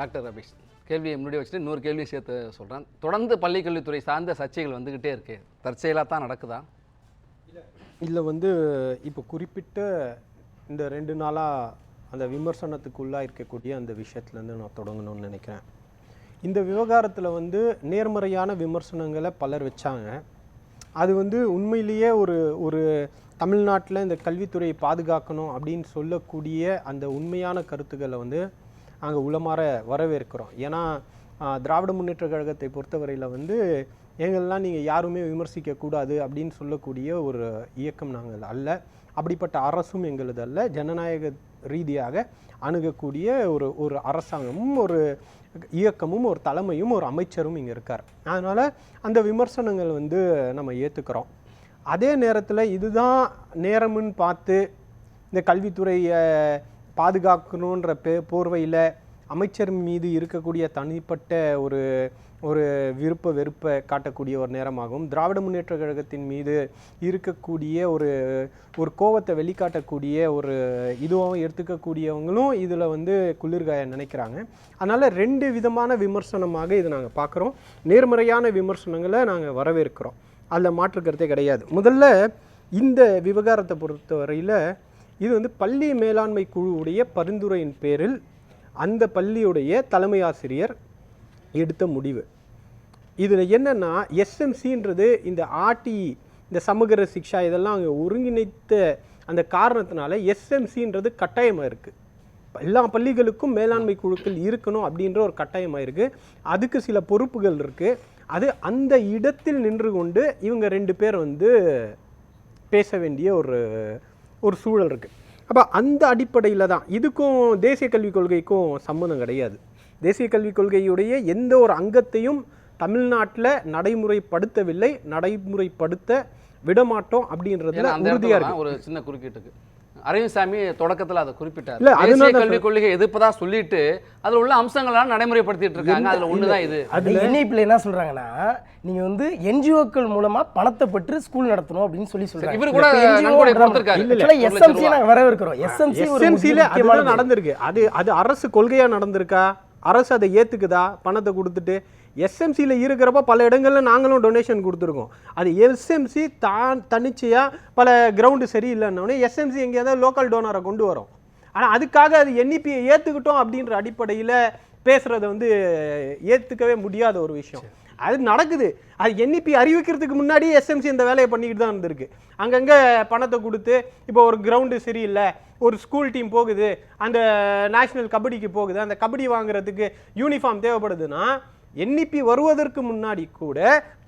Doctor ரபீஷ் கேள்வியை முன்னாடி வச்சுட்டு இன்னொரு கேள்வி சேர்த்து சொல்கிறேன் தொடர்ந்து பள்ளிக்கல்வித்துறை சார்ந்த சர்ச்சைகள் வந்துக்கிட்டே இருக்கு. தற்செயலாக தான் நடக்குதா? இதில் வந்து இப்போ குறிப்பிட்ட இந்த ரெண்டு நாளாக அந்த விமர்சனத்துக்குள்ளாக இருக்கக்கூடிய அந்த விஷயத்துலேருந்து நான் தொடங்கணும்னு நினைக்கிறேன். இந்த விவகாரத்தில் வந்து நேர்மறையான விமர்சனங்களை பலர் வச்சாங்க. அது வந்து உண்மையிலேயே ஒரு ஒரு தமிழ்நாட்டில் இந்த கல்வித்துறையை பாதுகாக்கணும் அப்படின்னு சொல்லக்கூடிய அந்த உண்மையான கருத்துக்களை வந்து நாங்கள் உளமாற வரவேற்கிறோம். ஏன்னா திராவிட முன்னேற்ற கழகத்தை பொறுத்தவரையில் வந்து எங்கள்லாம் நீங்கள் யாருமே விமர்சிக்கக்கூடாது அப்படின்னு சொல்லக்கூடிய ஒரு இயக்கம் நாங்கள் அல்ல. அப்படிப்பட்ட அரசும் எங்களது அல்ல. ஜனநாயக ரீதியாக அணுகக்கூடிய ஒரு ஒரு அரசாங்கமும் ஒரு இயக்கமும் ஒரு தலைமையும் ஒரு அமைச்சரும் இங்கே இருக்கார். அதனால் அந்த விமர்சனங்கள் வந்து நம்ம ஏற்றுக்கிறோம் அதே நேரத்தில் இதுதான் நேரம்னு பார்த்து இந்த கல்வித்துறையை பாதுகாக்கணுன்ற பே போர்வையில் அமைச்சர் மீது இருக்கக்கூடிய தனிப்பட்ட ஒரு ஒரு விருப்ப வெறுப்பை காட்டக்கூடிய ஒரு நேரமாகவும் திராவிட முன்னேற்ற கழகத்தின் மீது இருக்கக்கூடிய ஒரு ஒரு கோவத்தை வெளிக்காட்டக்கூடிய ஒரு இதுவாகவும் எடுத்துக்கக்கூடியவங்களும் இதில் வந்து குளிர்காய நினைக்கிறாங்க. அதனால் ரெண்டு விதமான விமர்சனமாக இதை நாங்கள் பார்க்குறோம். நேர்மறையான விமர்சனங்களை நாங்கள் வரவேற்கிறோம். அதில் மாற்று கருத்தே கிடையாது. முதல்ல இந்த விவகாரத்தை பொறுத்தவரையில் இது வந்து பள்ளி மேலாண்மை குழுவுடைய பரிந்துரையின் பேரில் அந்த பள்ளியுடைய தலைமை ஆசிரியர் எடுத்த முடிவு. இதில் என்னென்னா எஸ்எம்சின்றது இந்த ஆர்டிஇ இந்த சமகர சிக்ஷா இதெல்லாம் அங்கே ஒருங்கிணைத்த அந்த காரணத்தினால எஸ்எம்சின்றது கட்டாயமாக இருக்குது எல்லா பள்ளிகளுக்கும் மேலாண்மை குழுக்கள் இருக்கணும் அப்படின்ற ஒரு கட்டாயமாக இருக்குது அதுக்கு சில பொறுப்புகள் இருக்குது அது அந்த இடத்தில் நின்று கொண்டு இவங்க ரெண்டு பேர் வந்து பேச வேண்டிய ஒரு ஒரு சூழல் இருக்குது அப்போ அந்த அடிப்படையில் தான் இதுக்கும் தேசிய கல்விக் கொள்கைக்கும் சம்மந்தம் கிடையாது. தேசிய கல்விக் கொள்கையுடைய எந்த ஒரு அங்கத்தையும் தமிழ்நாட்டில் நடைமுறைப்படுத்தவில்லை நடைமுறைப்படுத்த விடமாட்டோம் அப்படின்றதுல உறுதியாக ஒரு சின்ன குறுக்கீட்டுக்கு அரவிந்த்சாமி தொடக்கத்தில் அதை குறிப்பிட்டார் இல்ல, தேசிய அதனால கல்விக் கொள்கை எதிர்ப்பதா சொல்லிட்டு அதுல உள்ள அம்சங்களாம் நடைமுறைப்படுத்திட்டு இருக்காங்க அதுல ஒண்ணுதான் இது அது என்ஐபியில் என்ன சொல்றாங்கன்னா நீங்க வந்து என்ஜிஓக்கள் மூலமா பணத்தை பெற்று ஸ்கூல் நடத்தணும் அப்படின்னு சொல்லி சொல்றாங்க இவரு கூட இப்ப NGO நன்கொடை ன்றது- கொடுத்திருக்காரு. இல்ல, இல்ல. ஒரு லட்சம் SMC ரூபா. நாங்க வரவேற்கிறோம் எஸ்எம்சி ஒரு எஸ்எம்சியில் அதுதான் முக்கியமானது. நடந்திருக்கு அது அது அரசு கொள்கையா நடந்திருக்கா அரசு அதை ஏத்துக்குதா பணத்தை கொடுத்துட்டு எஸ்எம்சியில் இருக்கிறப்ப பல இடங்கள்ல நாங்களும் டொனேஷன் கொடுத்துருக்கோம். அது எஸ்எம்சி தான் தன்னிச்சையாக பல கிரவுண்டு சரியில்லைன்னொடனே எஸ்எம்சி எங்கேயாவது லோக்கல் டோனரை கொண்டு வரும். ஆனால் அதுக்காக அது என்இபியை ஏற்றுக்கிட்டோம் அப்படின்ற அடிப்படையில் பேசுகிறத வந்து ஏற்றுக்கவே முடியாத ஒரு விஷயம். அது நடக்குது. அது என்இபி அறிவிக்கிறதுக்கு முன்னாடி எஸ்எம்சி இந்த வேலையை பண்ணிக்கிட்டு தான் இருந்திருக்கு. அங்கங்கே பணத்தை கொடுத்து இப்போ ஒரு கிரவுண்டு சரியில்லை ஒரு ஸ்கூல் டீம் போகுது அந்த நேஷனல் கபடிக்கு போகுது அந்த கபடி வாங்குறதுக்கு யூனிஃபார்ம் தேவைப்படுதுன்னா என்இபி வருவதற்கு முன்னாடி கூட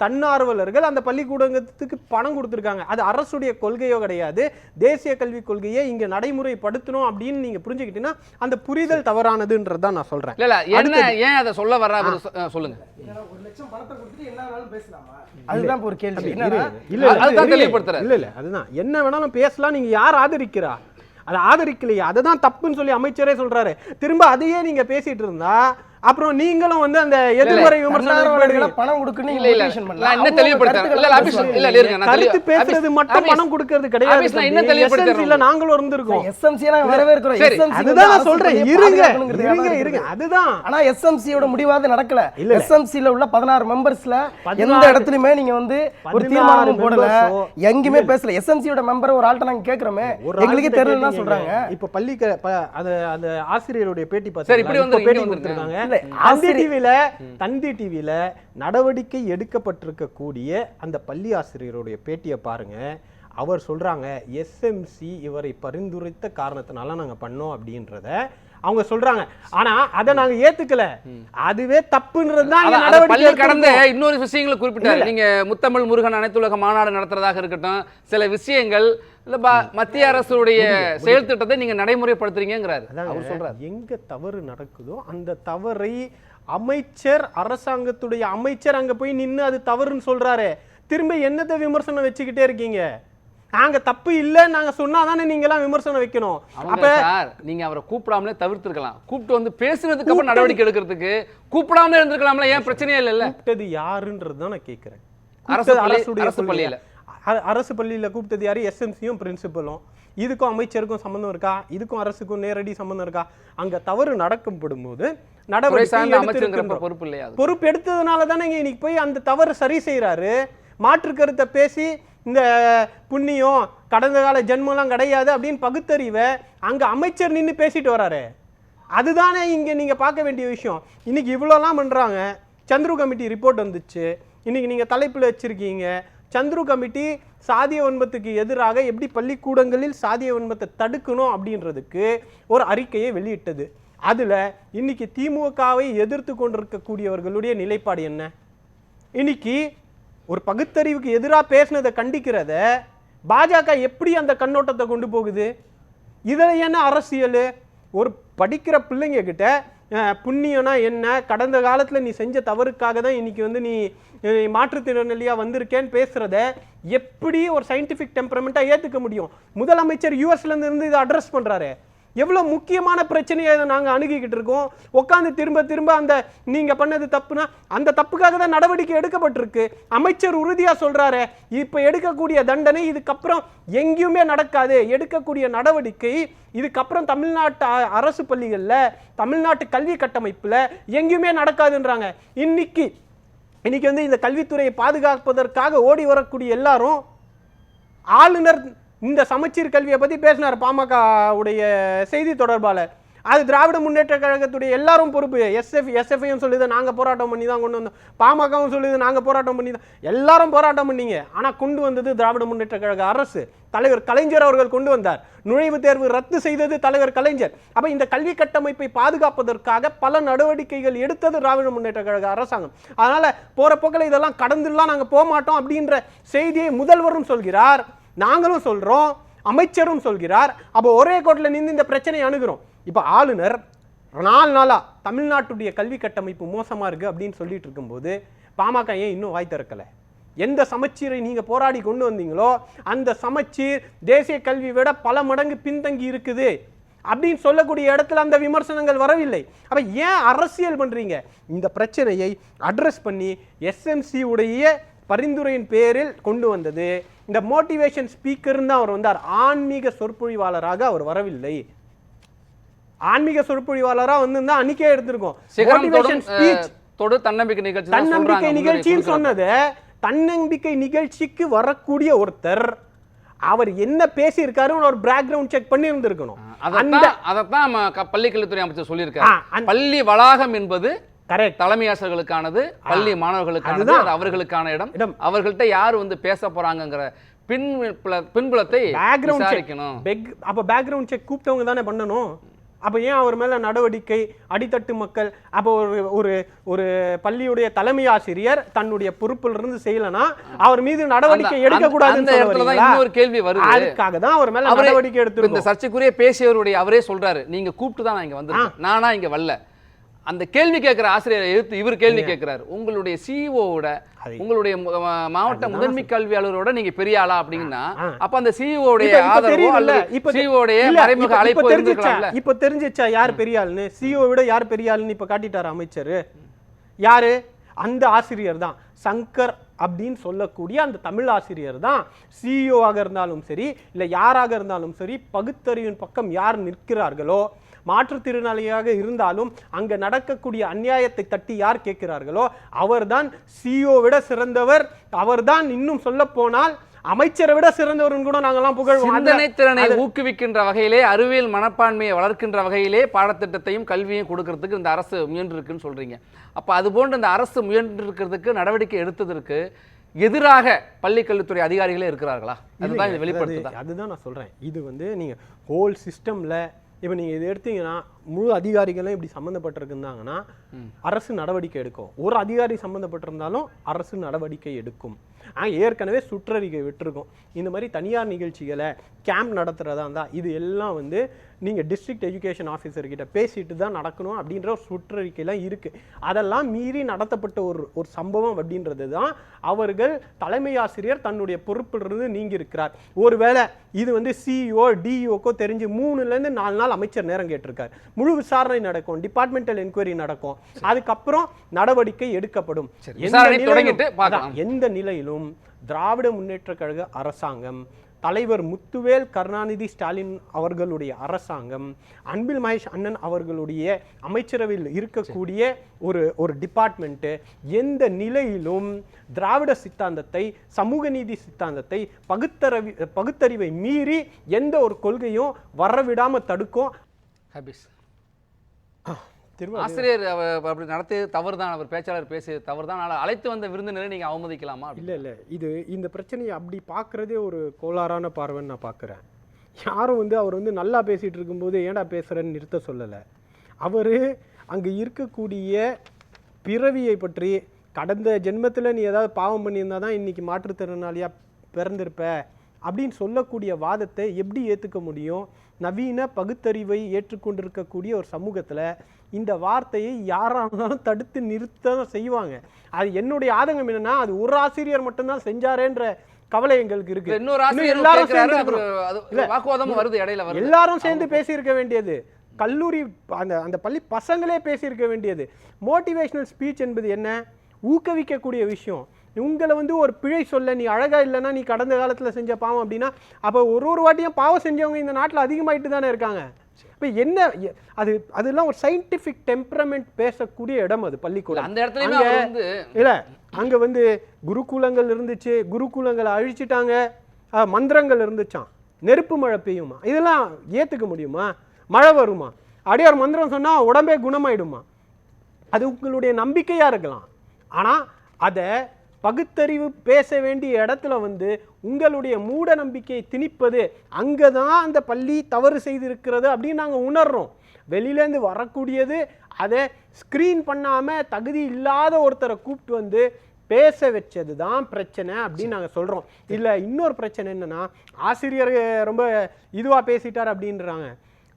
தன்னார்வலர்கள் அந்த பள்ளிக்கூடத்துக்கு பணம் கொடுத்துருக்காங்க. அது அரசுடைய கொள்கையோ கிடையாது. தேசிய கல்விக் கொள்கையை இங்கே நடைமுறைப்படுத்தணும் அப்படின்னு நீங்கள் புரிஞ்சுக்கிட்டீங்கன்னா அந்த புரிதல் தவறானதுன்றது தான் நான் சொல்கிறேன் இல்ல இல்ல என்ன ஏன் அதை சொல்ல அஹ் சொல்லுங்க. ஒரு லட்சம் பணத்தை கொடுத்துட்டு என்ன பேசலாமா? அதுதான் ஒரு கேள்வி. இல்ல இல்ல, அதுதான் இல்ல. இல்ல இல்ல அதுதான். என்ன வேணாலும் பேசலாம் நீங்க யார் ஆதரிக்கிறா? அதை ஆதரிக்கலையே. அதை தான் தப்புன்னு சொல்லி அமைச்சரே சொல்றாரு. திரும்ப அதையே நீங்க பேசிட்டு இருந்தா அப்புறம் நீங்களும் வந்து அந்த எதிர்மறை விமர்சனம் பணம் கொடுக்குன்னு இல்ல இல்ல. நான் இருங்க நான் கருத்து பேசுறது மட்டும் பணம் கொடுக்கறது கிடையாது. நான் என்ன ல நாங்களும் இருந்திருக்கோம். சரி, அதுதான் வந்து நான் சொல்றேன். இருங்க இருங்க தான் இருங்க. இருக்குது. அதுதான். ஆனா எஸ்எம்சியோட முடிவாது நடக்கல. இல்ல, இல்ல. எஸ்எம்சில உள்ள பதினாறு மெம்பர்ஸ்ல எந்த இடத்துலயுமே நீங்க வந்து ஒரு போடல. எங்கேயுமே பேசல. எஸ்எம்சியோட மெம்பர் ஒரு ஆள்கிட்ட நாங்க கேக்குறோமே. எங்களுக்கே தெரியலன்னா. சொல்றாங்க. இப்ப பள்ளி அந்த ஆசிரியருடைய பேட்டி சரி? இப்படி. கொடுத்திருக்காங்க. இல்ல, தந்தி டிவில தந்தி டிவில நடவடிக்கை எடுக்கப்பட்டிருக்கக்கூடிய அந்த பள்ளி ஆசிரியருடைய பேட்டியை பாருங்க. அவர் சொல்றாங்க எஸ்எம்சி இவரை பரிந்துரைத்த காரணத்தினால நாங்க பண்ணோம் அப்படின்றத அவங்க சொல்றாங்க. ஆனா அதை நாங்க ஏத்துக்கல. அதுவே தப்புன்றது தான் கடந்த. இன்னொரு விஷயங்களை குறிப்பிட்டாரு. நீங்க முத்தமிழ் முருகன் அனைத்துலக மாநாடு நடத்துறதாக இருக்கட்டும் சில விஷயங்கள் இல்ல மத்திய அரசுடைய செயல் திட்டத்தை நீங்க நடைமுறைப்படுத்துறீங்கிறாரு அவர் சொல்றாரு. எங்க தவறு நடக்குதோ அந்த தவறை அமைச்சர் அரசாங்கத்துடைய அமைச்சர் அங்க போய் நின்னு அது தவறுன்னு சொல்றாரு. திரும்ப என்னத்தை விமர்சனம் வச்சுக்கிட்டே இருக்கீங்க? நாங்க தப்பு இல்லைன்னு நாங்க சொன்னாதானே நீங்க எல்லாம் விமர்சனம் வைக்கணும். அப்ப நீங்க அவரை கூப்பிடாமலே தவிர்த்திருக்கலாம். கூப்பிட்டு வந்து பேசுனதுக்கு அப்புறம் நடவடிக்கை எடுக்கிறதுக்கு கூப்பிடாமலே இருந்திருக்கலாம்ல ஏன் பிரச்சனையே இல்லைல்ல? கூப்பிட்டது யாருன்றது தான் நான் கேட்கிறேன் அரசு அரசுடைய? பள்ளியில. அரசு பள்ளியில் கூப்பிட்டது யாரு? எஸ்எம்சியும் பிரின்சிபலும் இதுக்கும் அமைச்சருக்கும் சம்மந்தம் இருக்கா? இதுக்கும் அரசுக்கும் நேரடி சம்மந்தம் இருக்கா? அங்க தவறு நடக்கப்படும் போது நடவடிக்கை. பொறுப்பு இல்லையா? பொறுப்பு எடுத்ததுனால தானே இன்னைக்கு போய் அந்த தவறு சரி செய்றாரு. மாற்று கருத்தை பேசி இந்த புண்ணியம் கடந்த கால ஜென்மம்லாம் கிடையாது அப்படின்னு பகுத்தறிவை அங்க அமைச்சர் நின்னு பேசிட்டு வராரு. அதுதானே இங்க நீங்க பார்க்க வேண்டிய விஷயம். இன்னைக்கு இவ்வளோலாம் பண்றாங்க. சந்துரு கமிட்டி ரிப்போர்ட் வந்துச்சு. இன்னைக்கு நீங்க தலைப்புல வச்சிருக்கீங்க. சந்துரு கமிட்டி சாதிய வன்மத்துக்கு எதிராக எப்படி பள்ளிக்கூடங்களில் சாதிய வன்மத்தை தடுக்கணும் அப்படின்றதுக்கு ஒரு அறிக்கையை வெளியிட்டது. அதில் இன்னைக்கு திமுகவை எதிர்த்து கொண்டிருக்கக்கூடியவர்களுடைய நிலைப்பாடு என்ன? இன்னைக்கு ஒரு பகுத்தறிவுக்கு எதிராக பேசினதை கண்டிக்கிறத பாஜக எப்படி அந்த கண்ணோட்டத்தை கொண்டு போகுது? இதில் என்ன அரசியல்? ஒரு படிக்கிற பிள்ளைங்க கிட்ட புண்ணியம்னா என்ன? கடந்த காலத்தில் நீ செஞ்ச தவறுக்காக தான் இன்றைக்கி வந்து நீ அஹ், மாற்றுத்திறனாளியாக வந்திருக்கேன்னு பேசுகிறத எப்படி ஒரு சயின்டிஃபிக் டெம்பரமெண்ட்டாக ஏற்றுக்க முடியும்? முதலமைச்சர் யூஎஸ்லேருந்து இருந்து இதை அட்ரஸ் பண்ணுறாரு எவ்வளோ முக்கியமான பிரச்சனையை இதை நாங்கள் அணுகிக்கிட்டு இருக்கோம். உட்காந்து திரும்ப திரும்ப அந்த நீங்கள் பண்ணது தப்புனா அந்த தப்புக்காக தான் நடவடிக்கை எடுக்கப்பட்டிருக்கு. அமைச்சர் உறுதியாக சொல்கிறாரு இப்போ எடுக்கக்கூடிய தண்டனை இதுக்கப்புறம் எங்கேயுமே நடக்காது. எடுக்கக்கூடிய நடவடிக்கை இதுக்கப்புறம் தமிழ்நாட்டு அ- அரசு பள்ளிகளில் தமிழ்நாட்டு கல்வி கட்டமைப்பில் எங்கேயுமே நடக்காதுன்றாங்க. இன்னைக்கு இன்னைக்கு வந்து இந்த கல்வித்துறையை பாதுகாப்பதற்காக ஓடி வரக்கூடிய எல்லாரும் ஆளுநர் இந்த சமச்சீர் கல்வியை பற்றி பேசினார் பாமக உடைய செய்தி தொடர்பாளர். அது திராவிட முன்னேற்ற கழகத்துடைய எல்லாரும் பொறுப்பு. எஸ்எஃப் எஸ்எஃப்ஐயும் சொல்லுது நாங்கள் போராட்டம் பண்ணி தான் கொண்டு வந்தோம். பாமகவும் சொல்லுது நாங்கள் போராட்டம் பண்ணி தான். எல்லாரும் போராட்டம் பண்ணீங்க. ஆனால் கொண்டு வந்தது திராவிட முன்னேற்ற கழக அரசு. தலைவர் கலைஞர் அவர்கள் கொண்டு வந்தார். நுழைவுத் தேர்வு ரத்து செய்தது தலைவர் கலைஞர். அப்போ இந்த கல்வி கட்டமைப்பை பாதுகாப்பதற்காக பல நடவடிக்கைகள் எடுத்தது திராவிட முன்னேற்ற கழக அரசாங்கம். அதனால் போகிற போக்கில் இதெல்லாம் கடந்துலாம் நாங்கள் போக மாட்டோம் அப்படின்ற செய்தியை முதல்வரும் சொல்கிறார். நாங்களும் சொல்கிறோம் அமைச்சரும் சொல்கிறார். அப்போ ஒரே கோட்டில் நின்று இந்த பிரச்சனையை அணுகிறோம். இப்போ ஆளுநர் நாலு நாளாக தமிழ்நாட்டுடைய கல்வி கட்டமைப்பு மோசமாக இருக்கு அப்படின்னு சொல்லிட்டு இருக்கும்போது பாமக ஏன் இன்னும் வாய் திறக்கல? எந்த சமச்சீரை நீங்கள் போராடி கொண்டு வந்தீங்களோ அந்த சமச்சீர் தேசிய கல்வி விட பல மடங்கு பின்தங்கி இருக்குது அப்படின்னு சொல்லக்கூடிய இடத்துல அந்த விமர்சனங்கள் வரவில்லை. அப்போ ஏன் அரசியல் பண்ணுறீங்க இந்த பிரச்சனையை அட்ரஸ் பண்ணி எஸ்எம்சி உடைய பரிந்துரையின் பேரில் கொண்டு வந்தது. இந்த மோட்டிவேஷன் ஸ்பீக்கர் தான் அவர் வந்தார். ஆன்மீக சொற்பொழிவாளராக அவர் வரவில்லை. ஆன்மீக சொற்பொழிவாளராக வந்திருந்தா அன்னைக்கே எடுத்திருக்கோம். மோட்டிவேஷன் ஸ்பீச் தொடு தன்னம்பிக்கை நிகழ்ச்சி நிகழ்ச்சின்னு சொன்னது தன்னம்பிக்கை நிகழ்ச்சிக்கு வரக்கூடிய ஒருத்தர் அவர் என்ன பேசியிருக்காருன்னு ஒரு பேக்ரவுண்ட் செக் பண்ணி இருந்திருக்கணும். அதைத்தான் அதைத்தான் நம்ம பள்ளிக்கல்வித்துறை அமைச்சர் சொல்லியிருக்காரு. பள்ளி வளாகம் என்பது கரெக்ட் தலைமை ஆசிரியர்களுக்கானது பள்ளி மாணவர்களுக்கானது அவர்களுக்கான இடம். இடம். அவர்கள்ட்ட யார் வந்து பேச போறாங்கங்கிற பின் பின்புலத்தை பேக்ரவுண்ட் விசாரிக்கணும். பெக் அப்ப பேக்ரவுண்ட் செக் கூப்பிட்டவங்க தானே பண்ணணும். அப்ப ஏன் அவர் மேல நடவடிக்கை அடித்தட்டு மக்கள்? அப்போ ஒரு ஒரு ஒரு பள்ளியுடைய தலைமை ஆசிரியர் தன்னுடைய பொறுப்புல இருந்து செய்யலனா அவர் மீது நடவடிக்கை அந்த- எடுக்க அந்த கூடாதுன்னு இடத்துல தான் சொல்ல இன்னொரு கேள்வி வருது. அதுக்காக தான் அவர் மேல நடவடிக்கை இப்ப இந்த சர்ச்சைக்குரிய பேசியவருடைய அவரே சொல்றாரு. நீங்க கூப்பிட்டு தான் நான் இங்க வந்திருக்கேன். நானா இங்க வரல. அந்த கேள்வி கேட்கிற ஆசிரியரை எதிர்த்து இவர் கேள்வி கேட்கிறாரு. உங்களுடைய சிஇஓட அது- உங்களுடைய மாவட்ட முதன்மை கல்வியாளரோட நீங்க பெரிய ஆளா அப்படிங்கன்னா ஆ. அப்ப அந்த சிஇஓடைய இப்ப ஆதரவோ? அல்லது இப்ப சிஇஓடைய இல்ல, மறைமுக அழைப்பு தெரிஞ்சிச்சா? இப்ப தெரிஞ்சிச்சா யார் பெரிய ஆளுன்னு? சிஓ விட யார் பெரிய ஆளுன்னு இப்ப காட்டிட்டாரு அமைச்சர்? யாரு? அந்த ஆசிரியர் தான். சங்கர் அப்படின்னு சொல்லக்கூடிய அந்த தமிழ் ஆசிரியர் தான் சிஇஓ ஆக இருந்தாலும் சரி இல்ல யாராக இருந்தாலும் சரி பகுத்தறிவின் பக்கம் யார் நிற்கிறார்களோ மாற்றுத்திறனாளியாக இருந்தாலும் அங்க நடக்கக்கூடிய அநியாயத்தை தட்டி யார் கேட்கிறார்களோ அவர்தான் சிஇஓ விட சிறந்தவர். அவர்தான் இன்னும் சொல்ல போனால் அமைச்சரை விட சிறந்தவர்னு கூட நாங்கெல்லாம் புகழ்வோம். அதுல- சிந்தனை திறனை ஊக்குவிக்கின்ற வகையிலே அறிவியல் மனப்பான்மையை வளர்க்கின்ற வகையிலே பாடத்திட்டத்தையும் கல்வியும் கொடுக்கறதுக்கு இந்த அரசு முயன்றிருக்குன்னு சொல்றீங்க. அப்ப அது போன்று இந்த அரசு முயன்றிருக்கிறதுக்கு நடவடிக்கை எடுத்ததற்கு எதிராக பள்ளி கல்வித்துறை அதிகாரிகளே இருக்கிறார்களா? அதுதான் வெளிப்படுத்துதா? அதுதான் நான் சொல்றேன். இது வந்து நீங்க ஹோல் சிஸ்டம்ல இப்போ நீங்கள் இது எடுத்தீங்கன்னா முழு அதிகாரிகளும் இப்படி சம்மந்தப்பட்டிருந்தாங்கன்னா அரசு நடவடிக்கை எடுக்கும். ஒரு அதிகாரி சம்மந்தப்பட்டிருந்தாலும் அரசு நடவடிக்கை எடுக்கும். ஆனால் ஏற்கனவே சுற்றறிக்கை விட்டுருக்கோம். இந்த மாதிரி தனியார் நிகழ்ச்சிகளை கேம்ப் நடத்துறதா இருந்தா இது எல்லாம் வந்து நீங்க டிஸ்ட்ரிக்ட் எஜுகேஷன் ஆஃபீஸர் கிட்ட பேசிட்டு தான் நடக்கணும் அப்படின்ற ஒரு சுற்றறிக்கைலாம் இருக்கு. அதெல்லாம் மீறி நடத்தப்பட்ட ஒரு ஒரு சம்பவம் அப்படின்றது தான் அவர்கள் தலைமை ஆசிரியர் தன்னுடைய பொறுப்பிலிருந்து நீங்கி இருக்கிறார் ஒருவேளை இது வந்து சிஇஓ டிஇஓக்கோ தெரிஞ்சு மூணுல இருந்து நாலு நாள் அமைச்சர் நேரம் கேட்டிருக்கார். முழு விசாரணை நடக்கும் டிபார்ட்மெண்டல் என்கொயரி நடக்கும். அதுக்கப்புறம் நடவடிக்கை எடுக்கப்படும். எந்த நிலையிலும் திராவிட முன்னேற்ற கழக அரசாங்கம் தலைவர் முத்துவேல் கருணாநிதி ஸ்டாலின் அவர்களுடைய அரசாங்கம் அன்பில் மகேஷ் அண்ணன் அவர்களுடைய அமைச்சரவையில் இருக்கக்கூடிய ஒரு ஒரு டிபார்ட்மெண்ட்டு எந்த நிலையிலும் திராவிட சித்தாந்தத்தை சமூக நீதி சித்தாந்தத்தை பகுத்தறிவி பகுத்தறிவை மீறி எந்த ஒரு கொள்கையும் வரவிடாம தடுக்கும். ஹபீஸ். ஆசிரியர் அவர் அப்படி நடத்தியது தவறு தான் அவர் பேச்சாளர் பேசியது தவறு தான் அழைத்து வந்த விருந்தினரை நீங்க அவமதிக்கலாமா இல்ல இல்ல. இது இந்த பிரச்சனையை அப்படி பார்க்கறதே ஒரு கோளாறான பார்வைன்னு நான் பார்க்குறேன். யாரும் வந்து அவர் வந்து நல்லா பேசிட்டு இருக்கும்போது ஏன்டா பேசுறேன்னு நிறுத்த சொல்லலை. அவர் அங்கே இருக்கக்கூடிய பிறவியை பற்றி கடந்த ஜென்மத்தில் நீ ஏதாவது பாவம் பண்ணியிருந்தா தான் இன்னைக்கு மாற்றுத்திறனாளியா பிறந்திருப்ப அப்படின்னு சொல்லக்கூடிய வாதத்தை எப்படி ஏற்றுக்க முடியும்? நவீன பகுத்தறிவை ஏற்றுக்கொண்டிருக்கக்கூடிய ஒரு சமூகத்தில் இந்த வார்த்தையை இருந்தாலும் தடுத்து நிறுத்த செய்வாங்க. அது என்னுடைய ஆதங்கம் என்னன்னா அது ஒரு ஆசிரியர் மட்டும்தான் செஞ்சாரேன்ற கவலை எங்களுக்கு இருக்கு. எல்லாரும் வருது இடையில எல்லாரும் சேர்ந்து பேசியிருக்க வேண்டியது. கல்லூரி அந்த அந்த பள்ளி பசங்களே பேசியிருக்க வேண்டியது. மோட்டிவேஷனல் ஸ்பீச் என்பது என்ன? ஊக்குவிக்கக்கூடிய விஷயம். உங்களை வந்து ஒரு பிழை சொல்ல நீ அழகா இல்லைன்னா நீ கடந்த காலத்துல செஞ்ச பாவம் அப்படின்னா அப்போ ஒரு ஒரு வாட்டியும் பாவம் செஞ்சவங்க இந்த நாட்டுல அதிகமாயிட்டு தானே இருக்காங்க. இப்போ என்ன அது அதெல்லாம் ஒரு சயின்டிஃபிக் டெம்பரமெண்ட் பேசக்கூடிய இடம் அது பள்ளிக்கூடம். அந்த அவர் வந்து இல்ல அங்க வந்து குருகுலங்கள் இருந்துச்சு குருகுலங்களை அழிச்சிட்டாங்க. மந்திரங்கள் இருந்துச்சாம். நெருப்பு மழை பெய்யுமா? இதெல்லாம் ஏத்துக்க முடியுமா? மழை வருமா? அப்படியே ஒரு மந்திரம் சொன்னா உடம்பே குணமாயிடுமா? அது உங்களுடைய நம்பிக்கையா இருக்கலாம். ஆனா அதை பகுத்தறிவு பேச வேண்டிய இடத்துல வந்து உங்களுடைய மூட நம்பிக்கையை திணிப்பது அங்கே தான் அந்த பள்ளி தவறு செய்திருக்கிறது அப்படின்னு நாங்கள் உணர்றோம். வெளியிலேருந்து வரக்கூடியது அதை ஸ்க்ரீன் பண்ணாமல் தகுதி இல்லாத ஒருத்தரை கூப்பிட்டு வந்து பேச வச்சது தான் பிரச்சனை அப்படின்னு நாங்கள் சொல்கிறோம் இல்லை இன்னொரு பிரச்சனை என்னென்னா ஆசிரியர் ரொம்ப இதுவாக பேசிட்டார் அப்படின்றாங்க.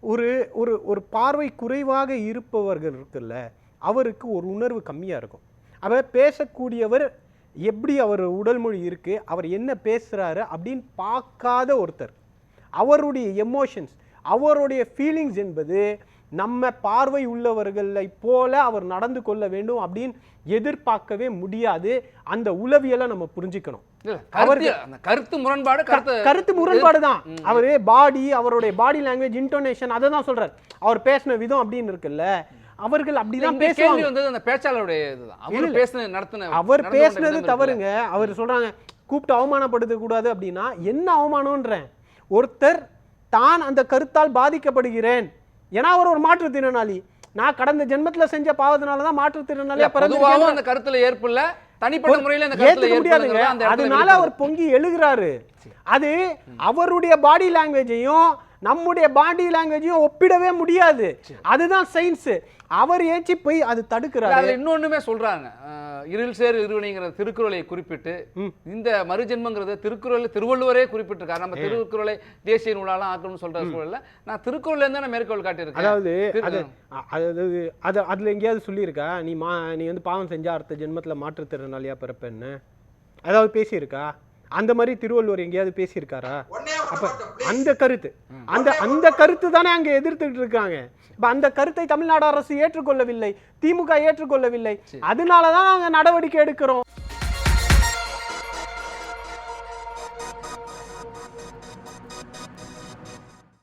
ஒரு ஒரு ஒரு பார்வை குறைவாக இருப்பவர்கள் இருக்குல்ல அவருக்கு ஒரு உணர்வு கம்மியாக இருக்கும். அவர் பேசக்கூடியவர் எப்படி அவர் உடல் மொழி இருக்கு அவர் என்ன பேசுறாரு அப்படின்னு பார்க்காத ஒருத்தர். அவருடைய எமோஷன்ஸ் அவருடைய ஃபீலிங்ஸ் என்பது நம்ம பார்வை உள்ளவர்களை போல அவர் நடந்து கொள்ள வேண்டும் அப்படின்னு எதிர்பார்க்கவே முடியாது. அந்த உளவியலை நம்ம புரிஞ்சுக்கணும். கருத்து முரண்பாடு கருத்து கருத்து முரண்பாடு தான். அவரு பாடி அவருடைய பாடி லாங்குவேஜ் இன்டோனேஷன் அதை தான் சொல்றாரு. அவர் பேசின விதம் அப்படின்னு இருக்குல்ல அவர்கள் அப்படிதான் பேசுவாங்க. வந்தது அந்த பேச்சாளருடைய இதுதான். அவர். பேசின நடத்தின அவர் பேசுனது. தவறுங்க. அவர் சொல்றாங்க கூப்பிட்டு அவமானப்படுத்த கூடாது அப்படின்னா என்ன அவமானம்ன்றேன். ஒருத்தர் தான் அந்த கருத்தால் பாதிக்கப்படுகிறேன். ஏன்னா அவர் ஒரு மாற்றுத்திறனாளி. நான் கடந்த ஜென்மத்துல செஞ்ச பாவத்தினால தான் மாற்றுத்திறனாளியா பிறந்திருக்கேன் அந்த கருத்துல ஏற்புல தனிப்பட்ட முறையில அந்த கருத்துல முடியாதுங்க. அதனால. அவர் பொங்கி எழுகிறாரு. அது அவருடைய பாடி லாங்குவேஜையும் நம்முடைய பாடி லாங்குவேஜையும் ஒப்பிடவே முடியாது. அதுதான் சயின்ஸ் அவர் ஏச்சி போய் அது தடுக்கிறாரு. அதுல இன்னொன்னுமே சொல்றாங்க. இருள் சேர் இருவினைங்கிற திருக்குறளை குறிப்பிட்டு இந்த மறுஜென்மங்கிறத திருக்குறள் திருவள்ளுவரே குறிப்பிட்டிருக்காரு. நம்ம திருக்குறளை தேசிய நூலாலாம் ஆக்கணும்னு சொல்ற சூழல்ல நான் திருக்குறள்ல இருந்து நான் மேற்கோள் காட்டியிருக்கேன். அதாவது அது அதாவது அது அதுல எங்கேயாவது சொல்லியிருக்கா? நீ மா நீ வந்து பாவம் செஞ்சா அடுத்த ஜென்மத்துல மாற்றுத்திறனாளியா பிறப்பேன்னு. அதாவது பேசியிருக்கா? அந்த மாதிரி திருவள்ளுவர் எங்கேயாவது பேசியிருக்காரா? அப்ப அந்த கருத்து. அந்த அந்த கருத்து தானே அங்க எதிர்த்துட்டு இருக்காங்க. அந்த கருத்தை தமிழ்நாடு அரசு ஏற்றுக்கொள்ளவில்லை திமுக ஏற்றுக்கொள்ளவில்லை. அதனால தான் நாங்க நடவடிக்கை எடுக்கிறோம்.